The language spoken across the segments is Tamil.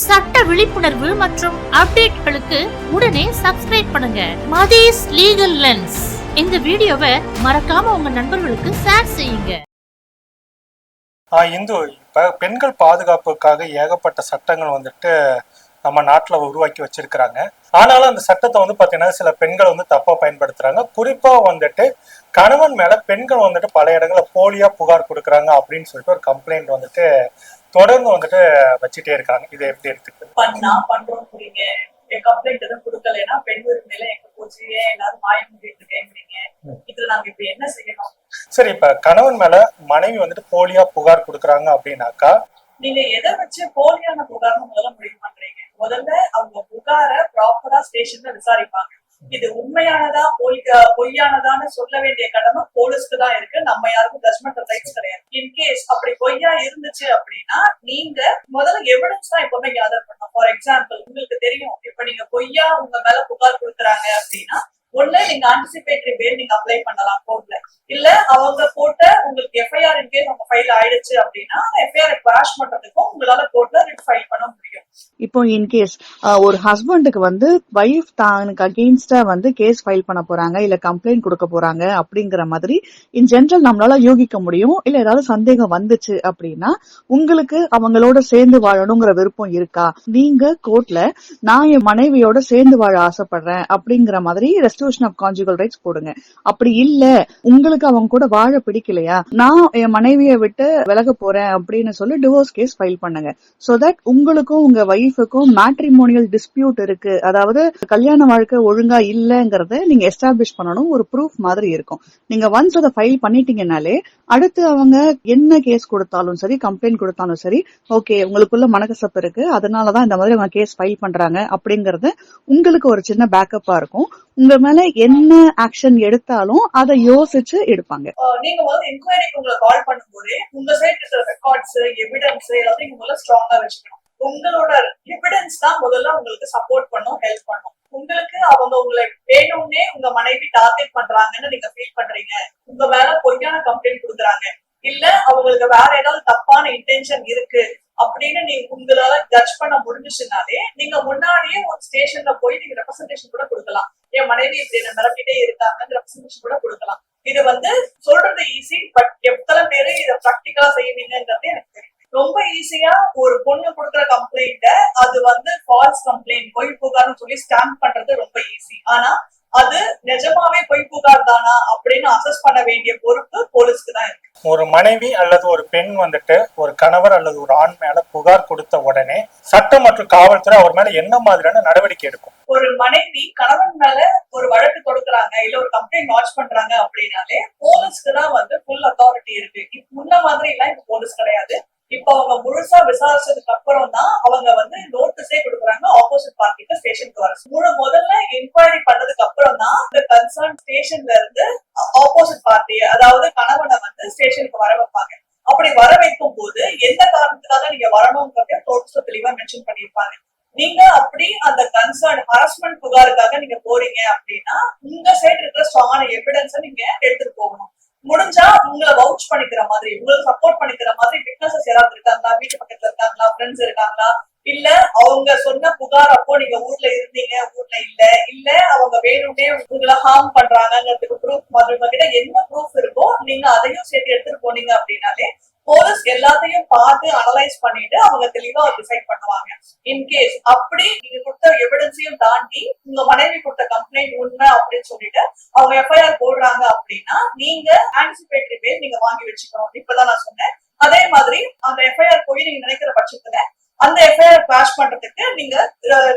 சட்ட விழிப்புணர்வு மற்றும் அப்டேட்களுக்கு உடனே சப்ஸ்கிரைப் பண்ணுங்க. Mathees legal lens. இந்த வீடியோவை மறக்காம உங்க நண்பர்களுக்கு ஷேர் செய்யுங்க. இந்து இப்போ பெண்கள் பாதுகாப்புக்காக ஏகப்பட்ட சட்டங்கள் வந்துட்டு நம்ம நாட்டில் உருவாக்கி வச்சிருக்கிறாங்க. ஆனாலும் அந்த சட்டத்தை வந்து பார்த்தீங்கன்னா சில பெண்கள் வந்து தப்பாக பயன்படுத்துறாங்க. குறிப்பாக வந்துட்டு கணவன் மேலே பெண்கள் வந்துட்டு பல இடங்களில் போலியாக புகார் கொடுக்குறாங்க அப்படின்னு சொல்லிட்டு ஒரு கம்ப்ளைண்ட் வந்துட்டு தொடர்ந்து வந்துட்டு வச்சுட்டே இருக்காங்க. இதை எப்படி எடுத்துக்கிறது பண்ணா பண்றோம் புரியுங்க என் கம்ப்ளைண்ட் எதுவும் கொடுக்கலைன்னா பெண் உரிமையில எங்க போச்சு எல்லாரும் மாயம் முடிட்டு கேக்குறீங்க இதுல நாங்க இப்ப என்ன செய்யணும்? சரி இப்போ கணவன் மேலே மனைவி வந்துட்டு போலியா புகார் கொடுக்குறாங்க அப்படின்னாக்கா நீங்க எதை வச்சு போலியான புகார்னு முதல்ல முடிவு பண்றீங்க? முதல்ல அவங்க புகார ப்ராப்பரா ஸ்டேஷன்ல விசாரிப்பாங்க. இது உண்மையானதா போலி பொய்யானதான்னு சொல்ல வேண்டிய கடமை போலீஸ்க்கு தான் இருக்கு. நம்ம யாருக்கும் ஜட்மெண்டல் ரைட்ஸ் கிடையாது. இன்கேஸ் அப்படி பொய்யா இருந்துச்சு அப்படின்னா நீங்க முதல்ல எவிடன்ஸ் தான் எப்பவுமே கேதர் பண்ணும் ஃபார் எக்ஸாம்பிள் உங்களுக்கு தெரியும் இப்ப நீங்க பொய்யா உங்க மேல புகார் கொடுக்குறாங்க அப்படின்னா ஒண்ணு நீங்க ஆன்டிசிபேட்டரி பேர் நீங்க அப்ளை பண்ணலாம் கோர்ட்ல இல்ல அவங்க போட்ட உங்களுக்கு எஃப்ஐஆர் இன்கேஸ் அவங்க ஃபைல் ஆயிடுச்சு அப்படின்னா எஃப்ஐஆர் கிராஷ் பண்றதுக்கும் உங்களால கோர்ட்ல ரிட் ஃபைல் பண்ண முடியும். இப்போ இன்கேஸ் ஒரு ஹஸ்பண்டுக்கு வந்து வைஃப் தானுக்கு அகெயின்ஸ்டா வந்து கேஸ் ஃபைல் பண்ண போறாங்க இல்ல கம்ப்ளைண்ட் கொடுக்க போறாங்க அப்படிங்கிற மாதிரி இன் ஜென்ரல் நம்மளால யூகிக்க முடியும். இல்ல ஏதாவது சந்தேகம் வந்துச்சு அப்படின்னா உங்களுக்கு அவங்களோட சேர்ந்து வாழணுங்கிற விருப்பம் இருக்கா? நீங்க கோர்ட்ல நான் என் மனைவியோட சேர்ந்து வாழ ஆசைப்படுறேன் அப்படிங்கிற மாதிரி rest restitution of conjugal rights போடுங்க. அப்படி இல்ல உங்களுக்கு அவங்க கூட வாழ பிடிக்கலையா? நான் என் மனைவியை விட்டு விலக போறேன் அப்படின்னு சொல்லி டிவோர்ஸ் கேஸ் ஃபைல் பண்ணுங்க. சோ தட் உங்களுக்கும் உங்க ஒய்ஃபுக்கும் மேட்ரிமோனியல் டிஸ்பியூட் இருக்கு. அதாவது கல்யாண வாழ்க்கை ஒழுங்கா இல்லங்கறத நீங்க எஸ்டாப்ளிஷ் பண்ணணும். ஒரு ப்ரூஃப் மாதிரி இருக்கும். நீங்க ஒன்ஸ் அதை ஃபைல் பண்ணிட்டீங்கனாலே அடுத்து அவங்க என்ன கேஸ் கொடுத்தாலும் சரி கம்ப்ளைண்ட் கொடுத்தாலும் சரி ஓகே உங்களுக்குள்ள மனக்கசப்பு இருக்கு. அதனாலதான் இந்த மாதிரி அவங்க கேஸ் ஃபைல் பண்றாங்க அப்படிங்கறது உங்களுக்கு ஒரு சின்ன பேக்கப்பா இருக்கும். உங்க அதனால என்ன ஆக்ஷன் எடுத்தாலும் அதை யோசிச்சு எடுப்பாங்க. நீங்க வந்து என்கொயரிக்கு உங்களை கால் பண்ணும்போது உங்க சைடு இருக்கிற ரெக்கார்ட்ஸ் எவிடன்ஸ் எல்லாத்தையும் நீங்க முதல்ல ஸ்ட்ராங்கா வச்சுக்கணும். உங்களோட எவிடன்ஸ் தான் முதல்ல உங்களுக்கு சப்போர்ட் பண்ணும் ஹெல்ப் பண்ணும். உங்களுக்கு அவங்க உங்களை வேணும்னே உங்க மனைவி டார்கெட் பண்றாங்கன்னு நீங்க ஃபீல் பண்றீங்க. உங்க மேல பொய்யான கம்ப்ளைண்ட் கொடுக்குறாங்க. இல்ல அவங்களுக்கு வேற ஏதாவது தப்பான இன்டென்ஷன் இருக்கு அப்படின்னு நீங்க உங்களால ஜட்ஜ் பண்ண முடிஞ்சுச்சுனாலே நீங்க முன்னாடியே ஒரு ஸ்டேஷன்ல போய் நீங்க ரெப்ரசன்டேஷன் கூட கொடுக்கலாம். என் மனைவி இப்படி என்ன மிரட்டிட்டே இருக்காங்கன்னு ரெப்ரசன்டேஷன் கூட கொடுக்கலாம். இது வந்து சொல்றது ஈஸி பட் எத்தனை பேரு இதை ப்ராக்டிக்கலா செய்வீங்கன்றது எனக்கு தெரியும். ரொம்ப ஈஸியா ஒரு பொண்ணு கொடுக்குற கம்ப்ளைண்ட அது வந்து ஃபால்ஸ் கம்ப்ளைண்ட் பொய் புகார்னு சொல்லி ஸ்டாம்ப் பண்றது ரொம்ப ஈஸி ஆனா அது நிஜமாவே பொய் புகார் தானா அப்படின்னு அசஸ் பண்ண வேண்டிய பொறுப்பு போலீஸ்க்கு தான் இருக்கு. ஒரு மனைவி அல்லது ஒரு பெண் வந்துட்டு ஒரு கணவர் அல்லது ஒரு ஆண் மேல புகார் கொடுத்த உடனே சட்டம் மற்றும் காவல்துறை அவர் மேல என்ன மாதிரியான நடவடிக்கை எடுக்கும்? ஒரு மனைவி கணவன் மேல ஒரு வழக்கு கொடுக்குறாங்க இல்ல ஒரு கம்ப்ளைண்ட் லான்ச் பண்றாங்க அப்படின்னாலே போலீஸ்க்கு தான் வந்து ஃபுல் அத்தாரிட்டி இருக்கு. இப்ப முன்ன மாதிரி எல்லாம் இப்ப போலீஸ் கிடையாது. இப்ப அவங்க முழுசா விசாரிச்சதுக்கு அப்புறம் தான் அவங்க வந்து நோட்டீஸே கொடுக்குறாங்க ஆப்போசிட் பார்ட்டிக்கு ஸ்டேஷனுக்கு வர முழு முதல்ல என்கொயரி பண்ணதுக்கு அப்புறம் தான் இந்த கன்சர்ன் ஸ்டேஷன்ல இருந்து ஆப்போசிட் பார்ட்டி அதாவது கணவனை வந்து ஸ்டேஷனுக்கு வர வைப்பாங்க. அப்படி வர வைக்கும் போது எந்த காரணத்துக்காக நீங்க வரணுங்கிறத நோட்டீஸ்ல தெளிவா மென்ஷன் பண்ணியிருப்பாங்க. நீங்க அப்படி அந்த கன்சர்ன் ஹராஸ்மெண்ட் புகாருக்காக நீங்க போறீங்க அப்படின்னா உங்க சைடு இருக்கிற ஸ்ட்ராங்கான எவிடன்ஸ நீங்க எடுத்துட்டு போகணும். முடிஞ்சா உங்களை வவுச் பண்ணிக்கிற மாதிரி உங்களுக்கு சப்போர்ட் பண்ணிக்கிற மாதிரி விட்னஸஸ் யாராவது இருக்காங்களா? வீட்டு பக்கத்துல இருக்காங்களா? ஃப்ரெண்ட்ஸ் இருக்காங்களா? இல்ல அவங்க சொன்ன புகார் அப்போ நீங்க ஊர்ல இருந்தீங்க ஊர்ல இல்ல இல்ல அவங்க வேணும்னே உங்களை ஹார்ம் பண்றாங்கிறதுக்கு ப்ரூஃப் மாதிரி உங்ககிட்ட என்ன ப்ரூஃப் இருக்கோ நீங்க அதையும் சேர்த்து எடுத்துட்டு போனீங்க அப்படின்னாலே போலீஸ் எல்லாத்தையும் பார்த்து அனலைஸ் பண்ணிட்டு அவங்க தெளிவா டிசைட் பண்ணுவாங்க. இன்கேஸ் அப்படி நீங்க கொடுத்த எவிடன்ஸையும் தாண்டி உங்க மனைவி கொடுத்த கம்ப்ளைண்ட் உண்மை அப்படின்னு சொல்லிட்டு அவங்க எஃப்ஐஆர் போடுறாங்க அப்படின்னா நீங்க ஆன்டிசிபேட்டரி பேர் நீங்க வாங்கி வச்சுக்கணும். இப்பதான் நான் சொன்னேன். அதே மாதிரி அந்த எஃப்ஐஆர் போய் நீங்க நினைக்கிற பட்சத்துல அந்த எஃப்ஐஆர் கிராஷ் பண்றதுக்கு நீங்க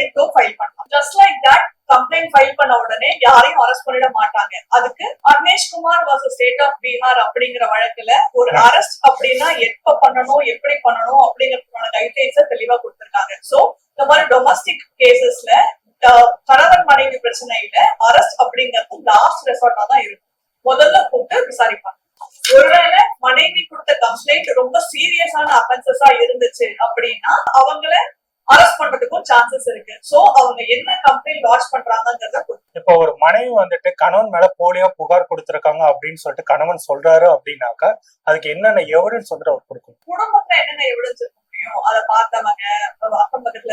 ரிட்டோ ஃபைல் பண்ணலாம். Just like that complaint file பண்ண உடனே யாரையும் அரெஸ்ட் பண்ணிட மாட்டாங்க. அதுக்கு Arnesh Kumar was state of Bihar அப்படிங்கிற வழக்குல ஒரு அரெஸ்ட் அப்படின்னா எப்ப பண்ணணும் எப்படி பண்ணணும் அப்படிங்கறதுக்கான கைட்லைன்ஸ தெளிவா கொடுத்திருக்காங்க. சோ இந்த மாதிரி டொமஸ்டிக் கேசஸ்ல கணவன் மனைவி பிரச்சனையில அரெஸ்ட் அப்படிங்கிறது லாஸ்ட் ரெசார்ட்டா தான் இருக்கும் முதல்ல கூப்பிட்டு விசாரிப்பாங்க. ஒருவேளை மனைவி கொடுத்த கம்ப்ளைண்ட் ரொம்ப சீரியஸான அஃபென்சஸா இருந்துச்சு அப்படின்னா அவங்கள அரெஸ்ட் பண்றதுக்கும் சான்சஸ் இருக்கு. சோ அவங்க என்ன கம்ப்ளைண்ட் லான்ச் பண்றாங்கன்றத பொறுத்து. இப்போ ஒரு மனைவி வந்துட்டு கணவன் மேல போலியா புகார் கொடுத்திருக்காங்க அப்படின்னு சொல்லிட்டு கணவன் சொல்றாரு அப்படின்னாக்கா அதுக்கு என்னென்ன எவிடன்ஸ் வந்துட்டு அவர் கொடுக்கணும்? குடும்பத்துல என்னென்ன எவிடன்ஸ் முடியும்? அதை பார்த்தவங்க அக்கம் பக்கத்துல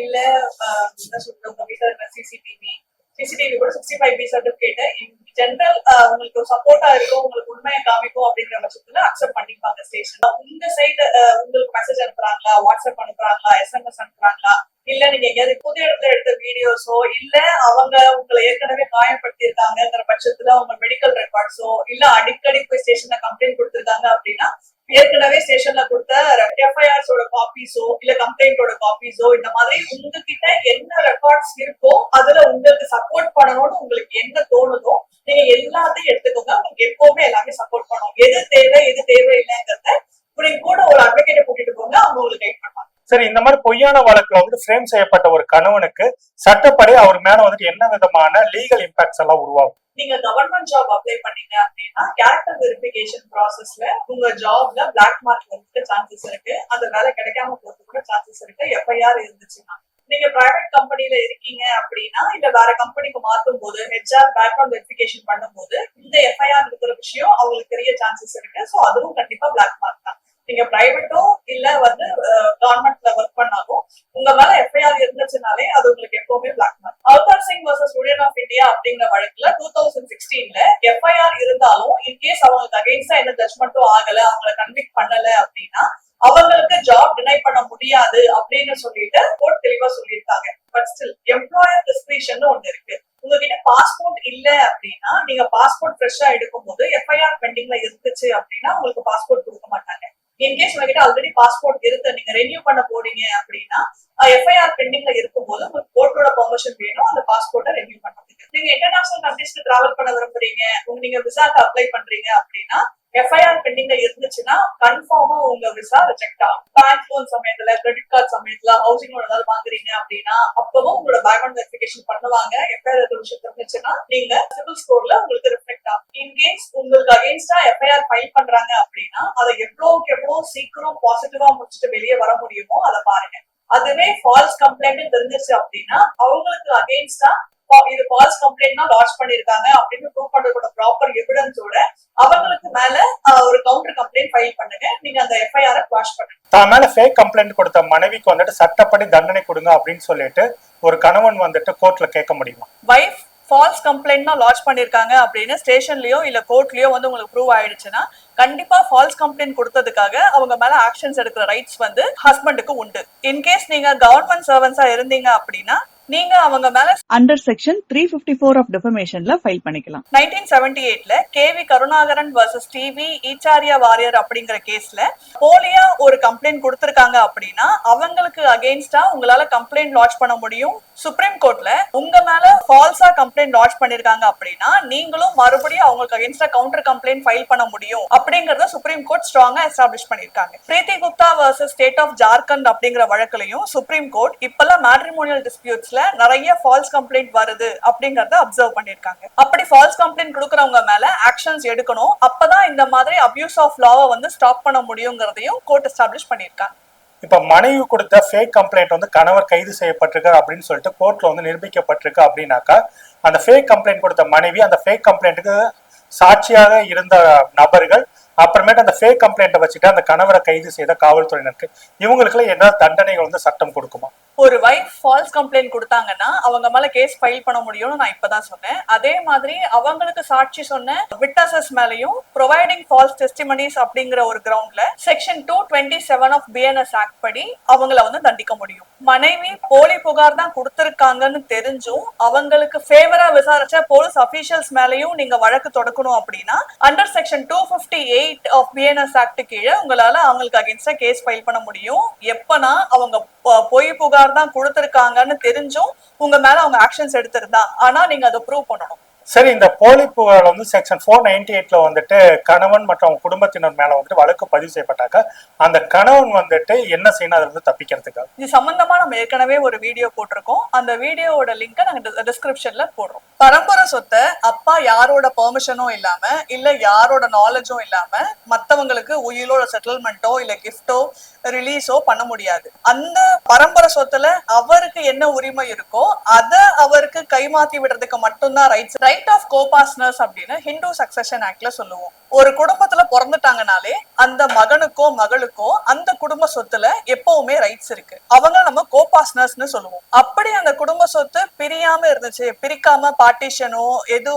இல்ல ஆஹ், என்ன சொல்றது உங்க வீட்டுல இருக்கிற சிசிடிவி சிசிடிவி கூட sixty five B certificate in general uh, உங்களுக்கு சப்போர்ட்டா இருக்கும் உங்களுக்கு உண்மையை காமிக்கும் அப்படிங்கிற பட்சத்துல அக்செப்ட் பண்ணிப்பாங்க ஸ்டேஷன் உங்க சைடு uh, உங்களுக்கு மெசேஜ் அனுப்புறாங்களா? வாட்ஸ்அப் அனுப்புறாங்களா? எஸ்எம்எஸ் அனுப்புறாங்களா? இல்ல நீங்க எங்கேயாவது புது இடத்துல எடுத்த வீடியோஸோ இல்ல அவங்க உங்களை ஏற்கனவே காயப்படுத்தி இருக்காங்கிற பட்சத்துல அவங்க மெடிக்கல் ரெக்கார்ட்ஸோ இல்ல அடிக்கடி போய் ஸ்டேஷன்ல கம்ப்ளைண்ட் கொடுத்திருக்காங்க அப்படின்னா ஏற்கனவே ஸ்டேஷன்ல கொடுத்த எஃப்ஐஆர்ஸோட காப்பீஸோ இல்ல கம்ப்ளைண்டோட காப்பீஸோ இந்த மாதிரி உங்ககிட்ட என்ன ரெக்கார்ட்ஸ் இருக்கோ அதுல உங்களுக்கு சப்போர்ட் பண்ணணும்னு உங்களுக்கு என்ன தோணுதோ நீங்க எல்லாத்தையும் எடுத்துக்கோங்க. உங்களுக்கு எப்பவுமே எல்லாமே சப்போர்ட் பண்ணணும். எது தேவை எது தேவையில்லைங்கிறத நீங்க கூட ஒரு அட்வொகேட்டை கூட்டிட்டு போங்க அவங்க உங்களுக்கு கைட் பண்ணுவாங்க. சரி இந்த மாதிரி பொய்யான வழக்குல வந்து ஃப்ரேம் செய்யப்பட்ட ஒரு கணவனுக்கு சட்டப்படி அவர் மேல வந்துட்டு என்ன விதமான லீகல் இம்பாக்ட்ஸ் எல்லாம் உருவாகும்? நீங்க கவர்மெண்ட் ஜாப் அப்ளை பண்ணீங்க அப்படின்னா கேரக்டர் வெரிஃபிகேஷன் ப்ராசஸ்ல உங்க ஜாப்ல பிளாக் மார்க் வரதுக்கு சான்சஸ் இருக்கு. அந்த வேலை கிடைக்காம போறது கூட சான்சஸ் இருக்கு. எஃப்ஐஆர் இருந்துச்சுன்னா. நீங்க பிரைவேட் கம்பெனில இருக்கீங்க அப்படின்னா இல்ல வேற கம்பெனிக்கு மாற்றும் போது ஹெச்ஆர் பேக்ரவுண்ட் வெரிஃபிகேஷன் பண்ணும்போது இந்த எஃப்ஐஆர் இருக்கிற விஷயம் அவங்களுக்கு தெரிய சான்சஸ் இருக்கு. ஸோ அதுவும் கண்டிப்பா பிளாக் மார்க் தான். நீங்க பிரைவேட்டோ இல்ல வந்து கவர்மெண்ட்ல ஒர்க் பண்ணாலும் உங்க மேல எஃப்ஐஆர் இருந்துச்சுனாலே அது உங்களுக்கு எப்பவுமே black mark Avtar Singh versus union of India அப்படிங்கிற வழக்குல டூ தௌசண்ட் சிக்ஸ்டீன்ல எஃப்ஐஆர் இருந்தாலும் இன்கேஸ் அவங்களுக்கு அகைன்ஸ்டா எந்த ஜட்மெண்ட்டும் ஆகல அவங்கள கன்விக்ட் பண்ணல அப்படின்னா அவங்களுக்கு ஜாப் டினை பண்ண முடியாது அப்படின்னு சொல்லிட்டு கோர்ட் தெளிவா சொல்லியிருக்காங்க. பட் ஸ்டில் எம்ப்ளாயர் டிஸ்கிரிஷன் ஒண்ணு இருக்கு. உங்ககிட்ட பாஸ்போர்ட் இல்ல அப்படின்னா நீங்க பாஸ்போர்ட் ஃப்ரெஷ்ஷா எடுக்கும்போது எஃப்ஐஆர் பெண்டிங்ல இருந்துச்சு அப்படின்னா உங்களுக்கு பாஸ்போர்ட் கொடுக்க மாட்டாங்க. இன்கேஸ் உங்ககிட்ட ஆல்ரெடி பாஸ்போர்ட் இருக்கு. நீங்க ரெனியூ பண்ண போறீங்க அப்படின்னா எஃப்ஐஆர் பெண்டிங்ல இருக்கும்போது உங்களுக்கு கோர்ட்டோட பெர்மிஷன் வேணும். அந்த பாஸ்போர்ட்டை ரெனியூ பண்ணுறது நீங்க இன்டர்நேஷனல் கண்ட்ரீஸ்க்கு டிராவல் பண்ண விரும்புறீங்க உங்க நீங்க விசாக்கு அப்ளை பண்றீங்க அப்படின்னா எஃப்ஐஆர் பெண்டிங்ல இருந்துச்சுன்னா கன்ஃபார்மா உங்க விசா ரிஜெக்ட் ஆகும். பேங்க் லோன் சமயத்துல கிரெடிட் கார்டு சமயத்துல ஹவுசிங் லோன் ஏதாவது வாங்குறீங்க அப்படின்னா அப்பவும் உங்களோட பேக்ரவுண்ட் வெரிஃபிகேஷன் பண்ணுவாங்க. எஃப்ஐஆர் விஷயம் இருந்துச்சுன்னா நீங்க சிவில் ஸ்கோர்ல உங்களுக்கு ரிஃப்ளெக்ட் ஆகும். இன்கேஸ் உங்களுக்கு அகேன்ஸ்டா எஃப்ஐஆர் ஃபைல் பண்றாங்க அப்படின்னா அதை எவ்வளவுக்கு எவ்வளவு சீக்கிரம் பாசிட்டிவா முடிச்சுட்டு வெளியே வர முடியுமோ அதை பாருங்க. அதுவே ஃபால்ஸ் கம்ப்ளைண்ட் தெரிஞ்சிச்சு அப்படின்னா அவங்களுக்கு அகேன்ஸ்டா இது ஃபால்ஸ் கம்ப்ளைண்ட் தான் லான்ச் பண்ணிருக்காங்க அப்படின்னு ப்ரூவ் பண்றதோட ப்ராப்பர் எவிடன்ஸோட அவங்களுக்கு மேல ஒரு கவுண்டர் கம்ப்ளைண்ட் ஃபைல் பண்ணுங்க. நீங்க அந்த எஃப்ஐஆர் வாஷ் பண்ணுங்க. தான் மேல ஃபேக் கம்ப்ளைண்ட் கொடுத்த மனைவிக்கு வந்துட்டு சட்டப்படி தண்டனை கொடுங்க அப்படின்னு சொல்லிட்டு ஒரு கணவன் வந்துட்டு கோர்ட்ல கேட்க முடியுமா? வைஃப் ஃபால்ஸ் கம்ப்ளைண்ட் தான் லான்ச் பண்ணிருக்காங்க அப்படின்னு ஸ்டேஷன்லயோ இல்ல கோர்ட்லயோ வந்து உங்களுக்கு ப்ரூவ் ஆயிடுச்சுன்னா கண்டிப்பா ஃபால்ஸ் கம்ப்ளைண்ட் கொடுத்ததுக்காக அவங்க மேல ஆக்ஷன்ஸ் எடுக்கிற ரைட்ஸ் வந்து ஹஸ்பண்டுக்கு உண்டு. இன்கேஸ் நீங்க கவர்மெண்ட் சர்வன்ஸா இருந்தீங்க அப்படின்னா நீங்க அவங்க மேல under section three fifty four of டெஃபமேஷன்ல file பண்ணிக்கலாம். நைன்டீன் செவன்டி எயிட்ல KV Karunakaran versus TV Eachara Warrier அப்படிங்கிற கேஸ்ல போலியா ஒரு கம்ப்ளைண்ட் கொடுத்திருக்காங்க அப்படின்னா அவங்களுக்கு அகெயின்ஸ்டா உங்களால கம்ப்ளைண்ட் லான்ச் பண்ண முடியும். சுப்ரீம் கோர்ட்ல உங்க மேல ஃபால்ஸா கம்ப்ளைண்ட் லான்ச் பண்ணிருக்காங்க அப்படின்னா நீங்களும் மறுபடியும் அவங்களுக்கு அகேன்ஸ்டா கவுண்டர் கம்ப்ளைண்ட் ஃபைல் பண்ண முடியும். அப்படிங்கறத சுப்ரீம் கோர்ட் ஸ்ட்ராங்கா எஸ்டாப்ளிஷ் பண்ணிருக்காங்க. Preeti Gupta versus state of Jharkhand அப்படிங்கிற வழக்குலையும் சுப்ரீம் கோர்ட் இப்பெல்லாம் மேட்ரிமோனியல் டிஸ்பியூட்ஸ்ல நிறைய ஃபால்ஸ் கம்ப்ளைண்ட் வருது அப்படிங்கறத அப்சர்வ் பண்ணிருக்காங்க. அப்படி ஃபால்ஸ் கம்ப்ளைண்ட் கொடுக்கறவங்க மேல ஆக்ஷன்ஸ் எடுக்கணும். அப்பதான் இந்த மாதிரி அபியூஸ் ஆஃப் லாவை வந்து ஸ்டாப் பண்ண முடியுங்கிறதையும் கோர்ட் எஸ்டாப்ளிஷ் பண்ணிருக்காங்க. இப்ப மனைவி கொடுத்த ஃபேக் கம்ப்ளைண்ட் வந்து கணவர் கைது செய்யப்பட்டிருக்கார் அப்படின்னு சொல்லிட்டு கோர்ட்ல வந்து நிரூபிக்கப்பட்டிருக்கு அப்படின்னாக்கா அந்த ஃபேக் கம்ப்ளைண்ட் கொடுத்த மனைவி அந்த ஃபேக் கம்ப்ளைண்ட்டுக்கு சாட்சியாக இருந்த நபர்கள் அப்புறமேட்டு அந்த ஃபேக் கம்ப்ளைண்ட்டை வச்சுட்டு அந்த கணவரை கைது செய்த காவல்துறையினருக்கு இவங்களுக்குலாம் என்ன தண்டனைகள் வந்து சட்டம் கொடுக்குமா? ஒரு வைஃப் ஃபால்ஸ் கம்ப்ளைண்ட் கொடுத்தாங்கன்னா அவங்க மேல கேஸ் ஃபைல் பண்ண முடியும்னு நான் இப்பதான் சொன்னேன். அதே மாதிரி அவங்களுக்கு சாட்சி சொன்ன விட்னசஸ் மேலயும் ப்ரொவைடிங் ஃபால்ஸ் டெஸ்டிமனிஸ் அப்படிங்கிற ஒரு கிரவுண்ட்ல section two twenty seven of BNS act படி அவங்கள வந்து தண்டிக்க முடியும். மனைவி போலி புகார் தான் கொடுத்திருக்காங்கன்னு தெரிஞ்சும் அவங்களுக்கு ஃபேவரா விசாரிச்ச போலீஸ் அபிஷியல்ஸ் மேலயும் நீங்க வழக்கு தொடக்கணும் அப்படின்னா under section two fifty eight of BNS act கீழே உங்களால அவங்களுக்கு அகேன்ஸ்டா கேஸ் ஃபைல் பண்ண முடியும். எப்பனா அவங்க பொய் புகார் தான் கொடுத்திருக்காங்கன்னு தெரிஞ்சும் உங்க மேல அவங்க ஆக்ஷன்ஸ் எடுத்திருந்தா. ஆனா நீங்க அதை ப்ரூவ் பண்ணணும். சரி இந்த போலி புகார் வந்து செக்ஷன் ஃபோர் நைன்டி எயிட்ல வந்துட்டு கணவன் மற்றும் அவங்க குடும்பத்தினர் மேல வந்துட்டு வழக்கு பதிவு செய்யப்பட்டாக்க அந்த கணவன் வந்துட்டு என்ன செய்யணும்? அதுல இருந்து தப்பிக்கிறதுக்காக இது சம்பந்தமா நம்ம ஏற்கனவே ஒரு வீடியோ போட்டிருக்கோம். அந்த வீடியோவோட லிங்கை நாங்க டிஸ்கிரிப்ஷன்ல போடுறோம். பரம்பரை சொத்தை அப்பா யாரோட பெர்மிஷனும் இல்லாம இல்ல யாரோட நாலேஜும் இல்லாம மத்தவங்களுக்கு உயிலோட செட்டில்மெண்ட்டோ இல்ல கிஃப்டோ ரிலீஸோ பண்ண முடியாது. அந்த பரம்பரை சொத்துல அவருக்கு என்ன உரிமை இருக்கோ அதை அவருக்கு கைமாத்தி விடுறதுக்கு மட்டும்தான் rights right right of coparceners அப்படின்னு ஹிந்து சக்சஷன் ஆக்ட்ல சொல்லுவோம். ஒரு குடும்பத்துல பிறந்துட்டாங்கனாலே அந்த மகனுக்கோ மகளுக்கோ அந்த குடும்ப சொத்துல எப்பவுமே ரைட்ஸ் இருக்கு. அவங்க நம்ம கோபாஸ்னர்ஸ்னு சொல்லுவோம். அப்படி அந்த குடும்ப சொத்து பிரியாம இருந்துச்சு பிரிக்காம பார்ட்டிஷனோ எதுவும்